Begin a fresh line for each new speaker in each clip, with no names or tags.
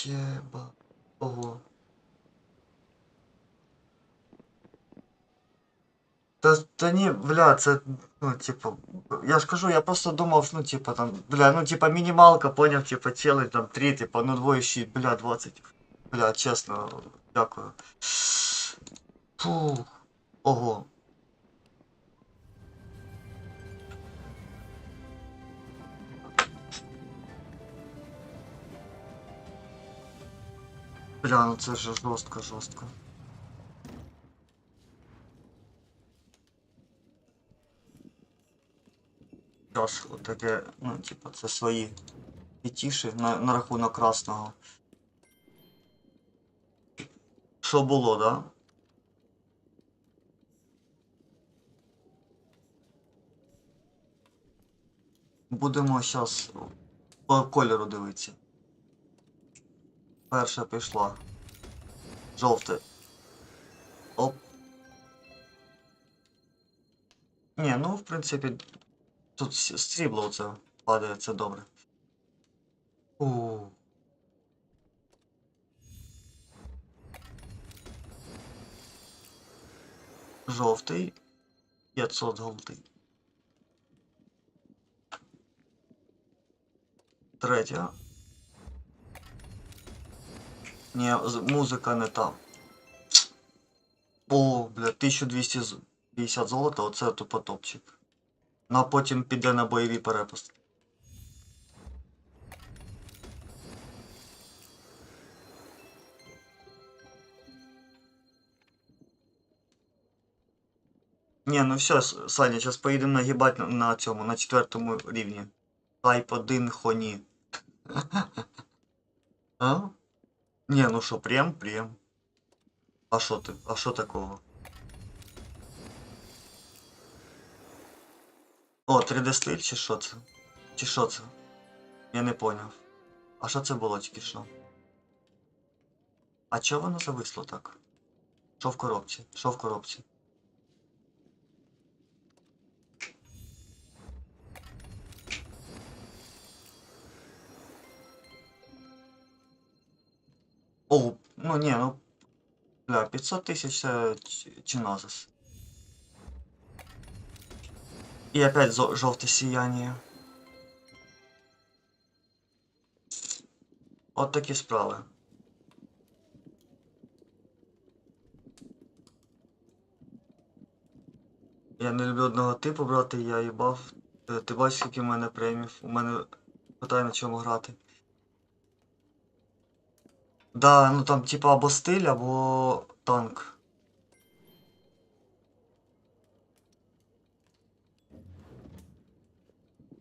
Єба. Ого. Та, та ні, бля, це, ну, типу, я ж кажу, я просто думав, ну, типа, там, бля, ну, типа, мінімалка, поняв, типа, челендж, там, 3, типа, ну, двоє щит, бля, 20. Бля, чесно, дякую. Фу. Ого. Бля, ну це ж жорстко, жорстко. Зараз таке, ну, типа, це свої фетіші на, на рахунок красного. Що було, да? Будемо зараз по кольору дивитися. Перша пішла. Жовте. Оп. Ні, ну в принципі. Тут срібло це падає, це добре. У. Жовтий. 500 голди. Третя. Ні, музика не там. О, бля, 1250 золота, оце тупо топчик. Ну а потім піде на бойові перепустки. Ні, ну все, Саня, зараз поїдемо нагибати на, на цьому, на четвертому рівні. Тайп 1 хоні. А? Ні, ну що, прям, прям. А що ти? А що такого? О, 3D стиль чи що це? Чи що це? Я не поняв. А що це було тільки що? А чого воно зависло так? Що в коробці? Що в коробці? Ну ні, ну. Бля, 500 тисяч це ч- чиназис. И опять желтое сияние. От такі справи. Я не люблю одного типу брати, я їбав. Ти бачиш, скільки в мене премів. У мене питає на чому грати. Да, ну там типа або стиль, або танк.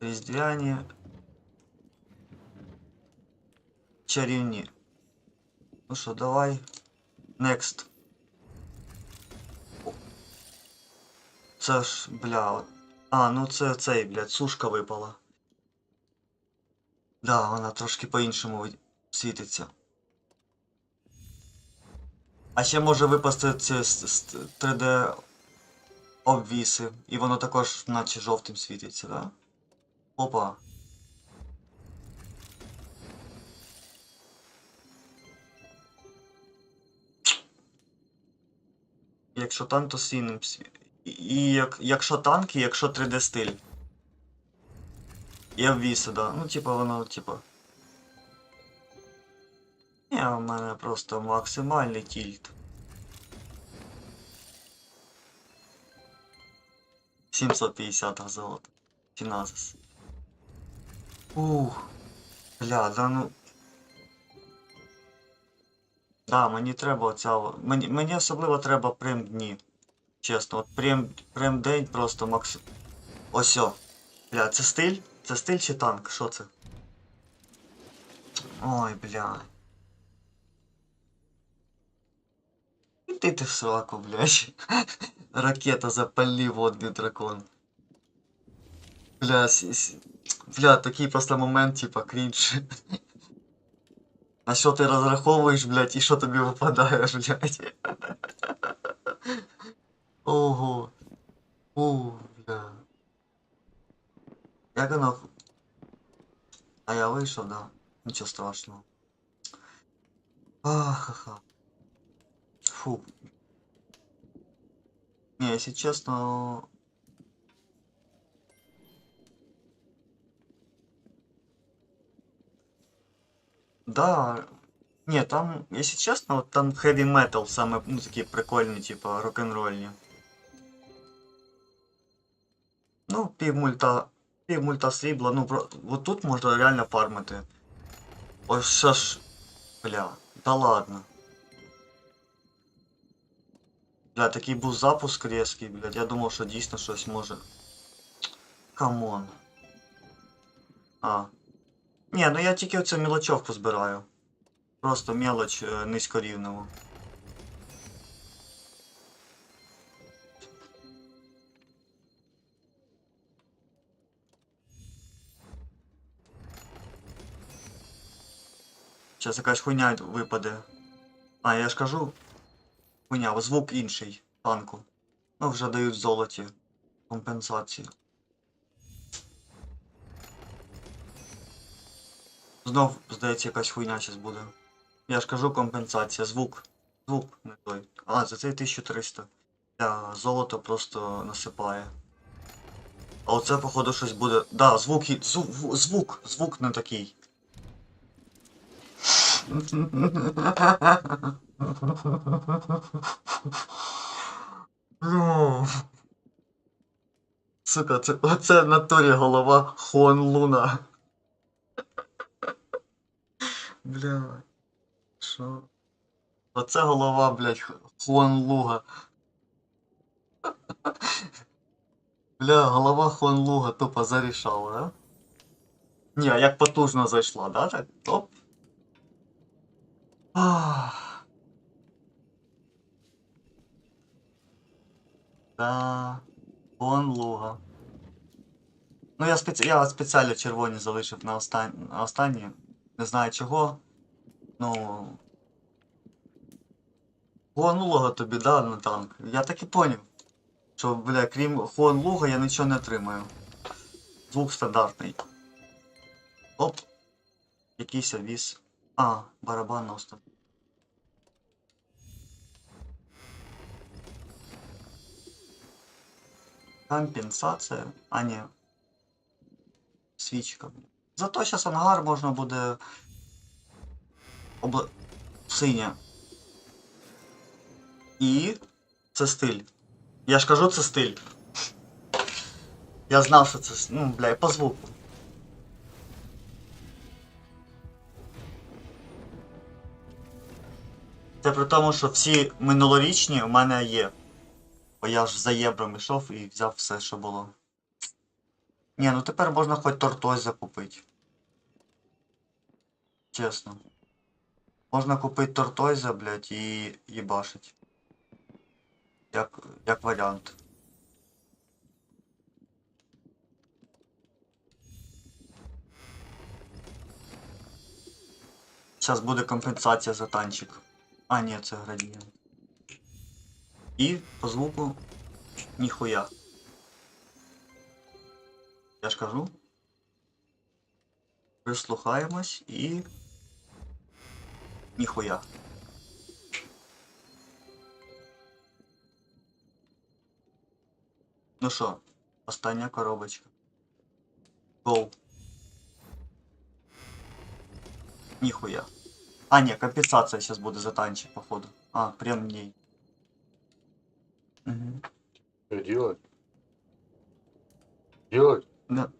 Різдвяні. Чарівні. Ну що, давай. Next. Це ж, бля. от- А, ну це цей, блядь, сушка випала. Да, вона трошки по-іншому світиться. А ще може випасти ці с- с- 3D обвіси. І воно також наче жовтим світиться, да? Опа. Якщо танк, то синім сві- І, і як, якщо танк, і якщо 3D стиль. І обвіси, да. Ну, типа воно, типа. Ні, у мене просто максимальний тільт. 750 золота. Фіназис. Ух. Бля, да ну. Да, мені треба оця. Мені, мені особливо треба прем дні. Чесно, от прем, прем день просто макс. Ось о. Бля, це стиль? Це стиль чи танк? Що це? Ой, бля. Ти в сраку, блядь. Ракета запали водний дракон. Бля, с- бля, такий просто момент, типа, крінж. На що ти розраховуєш, блядь, і що тобі випадає, блядь. Ого. У, бля. Як воно. А я вийшов, да. Нічого страшного. Ахаха. Фу. Не, если честно... Да. Не, там, если честно, вот там heavy metal самые, ну, такие прикольные, типа, рок-н-ролльні. Ну, пів мульта, пів мульта срібла, ну, про... вот тут можна реально фармити. Ось ще ж, бля, да ладно. Бля, такий був запуск різкий, блядь, я думав, що дійсно щось може. Камон. А. Ні, ну я тільки оцю мілочовку збираю. Просто мелоч е, низькорівневу. Зараз якась хуйня випаде. А, я ж кажу. Хуйня, звук інший танку. Ну, вже дають золоті компенсацію. Знов, здається, якась хуйня зараз буде. Я ж кажу компенсація, звук. Звук не той. А, за цей 1300. Да, золото просто насипає. А оце, походу, щось буде. Да, звук, звук, звук не такий. Ну. Сука, це, оце в натурі голова Хуан Луна. Бля. Що? Оце голова, блядь, Х- Хуан Луга. Бля, голова Хуан Луга тупо зарішала, да? Ні, як потужно зайшла, да? Топ. Ах. Да. Хуан Луга. Ну, я, спеці... я спеціально червоні залишив на, остан... на останні. Не знаю чого. Ну. Хуан Луга тобі, да, на танк. Я так і поняв. Що, бля, крім Хуан Луга я нічого не отримаю. Звук стандартний. Оп. Якийсь авіс. А, барабан останній. Компенсація. А, ні. Свічка. Зато зараз ангар можна буде. Обла... Синя. І. Це стиль. Я ж кажу, це стиль. Я знав, що це. Ну, бля, по звуку. Це при тому, що всі минулорічні у мене є. Бо я ж за євром йшов і взяв все, що було. Ні, ну тепер можна хоч тортось закупити. Чесно. Можна купити тортойза, блядь, і їбашить. Як, як варіант. Зараз буде компенсація за танчик. А, ні, це градієнт. І по звуку ніхуя. Я ж кажу. Прислухаємось і. Ніхуя. Ну що, остання коробочка. Гоу. Ніхуя. А, ні, компенсація зараз буде за танчик, походу. А, прям ней. Угу.
Что делать? Делать?
Да.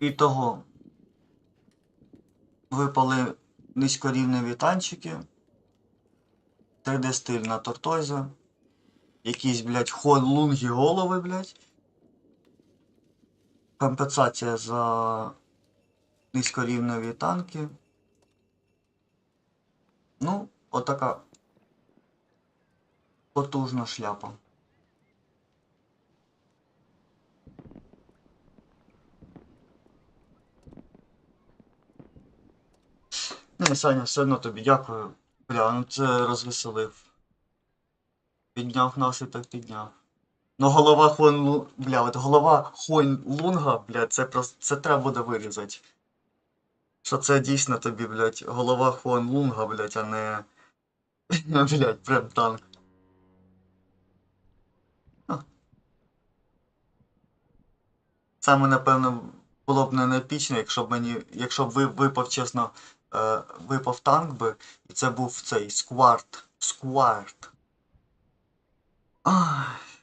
І того випали низькорівневі танчики. 3D стиль на тортойза. Якісь, блядь, хон лунгі голови, блядь. Компенсація за низькорівневі танки. Ну, отака потужна шляпа. Не, Саня, все одно тобі дякую. Бля, ну це розвеселив. Підняв нас і так підняв. Ну голова Лу... Бля, от голова Хуан Лунга, бля, це просто. Це треба буде вирізати. що це дійсно тобі, блядь, голова Хуан Лунга, блядь, а не. блядь, прям танк. Саме, напевно, було б не неепічно, якщо б мені. Якщо б ви випав, чесно, е, випав танк би, і це був цей скварт. Скварт. Ай.